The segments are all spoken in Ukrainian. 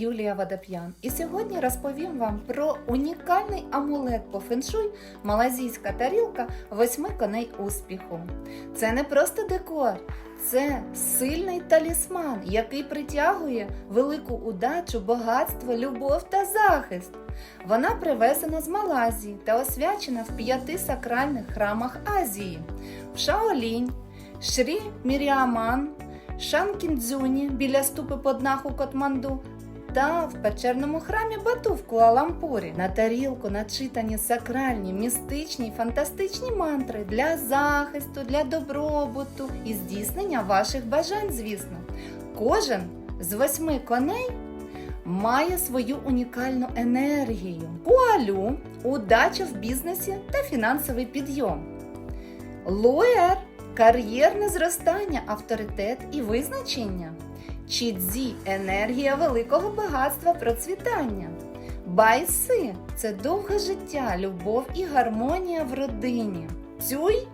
Юлія Водоп'ян, і сьогодні розповім вам про унікальний амулет по феншуй малазійська тарілка восьми коней успіху. Це не просто декор, це сильний талісман, який притягує велику удачу, багатство, любов та захист. Вона привезена з Малазії та освячена в п'яти сакральних храмах Азії в Шаолінь, Шрі Міріаман, Шанкіндзюні біля ступи Поднаху Котманду та в печерному храмі Бату в Куалампурі. На тарілку начитані сакральні, містичні й фантастичні мантри для захисту, для добробуту і здійснення ваших бажань, звісно. Кожен з восьми коней має свою унікальну енергію. Пуалю удача в бізнесі та фінансовий підйом. Луер кар'єрне зростання, авторитет і визначення. Чідзі енергія великого багатства, процвітання. Байси це довге життя, любов і гармонія в родині. Цюй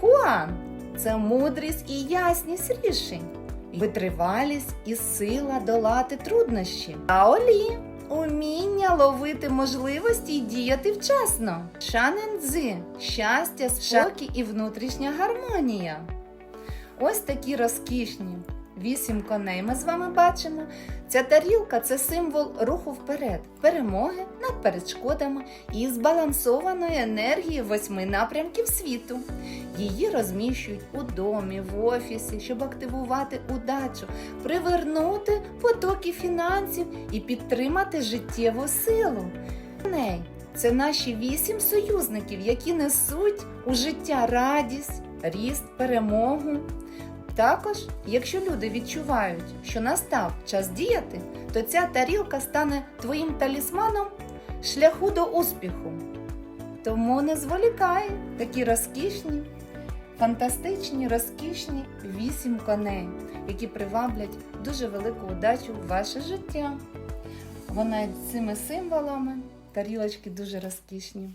Хуан це мудрість і ясність рішень, витривалість і сила долати труднощі. Аолі уміння ловити можливості і діяти вчасно. Шанензи щастя, спокій і внутрішня гармонія. Ось такі розкішні. Вісім коней ми з вами бачимо. Ця тарілка це символ руху вперед, перемоги над перешкодами і збалансованої енергії восьми напрямків світу. Її розміщують у домі, в офісі, щоб активувати удачу, привернути потоки фінансів і підтримати життєву силу. Коней це наші вісім союзників, які несуть у життя радість, ріст, перемогу. Також, якщо люди відчувають, що настав час діяти, то ця тарілка стане твоїм талісманом шляху до успіху. Тому не зволікай такі розкішні, фантастичні, розкішні вісім коней, які приваблять дуже велику удачу в ваше життя. Вона цими символами тарілочки дуже розкішні.